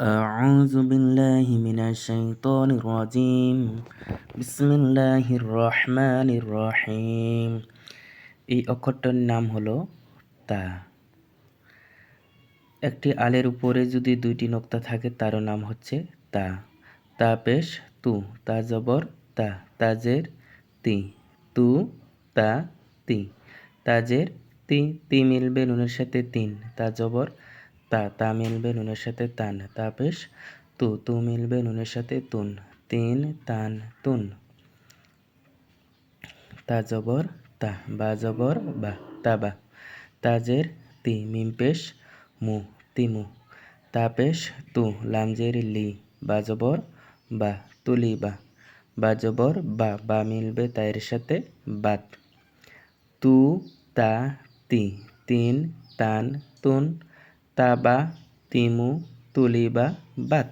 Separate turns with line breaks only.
أعوذ بالله من الشيطان الرجيم بسم الله الرحمن الرحيم এই অক্ষরটার নাম হলো তা একটি আলের উপরে যদি দুইটি নোক্তা থাকে তারও নাম হচ্ছে তা তা পেশ তু তা জবর তা তাজের তি তু তা তি তাজের তি তি মিলবে নুনের সাথে তিন তা জবর তা তা মিলবে নুনের সাথে তান, তা পেশ তু তু মিলবে নুনের সাথে তুন, তিন, তান, তুন। তা জবর, তা, বা জবর, বা, তা, বা। তাজের তি, মিম পেশ, মু তিমু তা পেশ, তু লামজের লি, বা জবর, বা তুলি বা। বা জবর, বা বা মিলবে তাইয়ের সাথে বাত। তু, তা, তি, তিন, তান, তুন। তাবা তিমু তুলিবা বাত।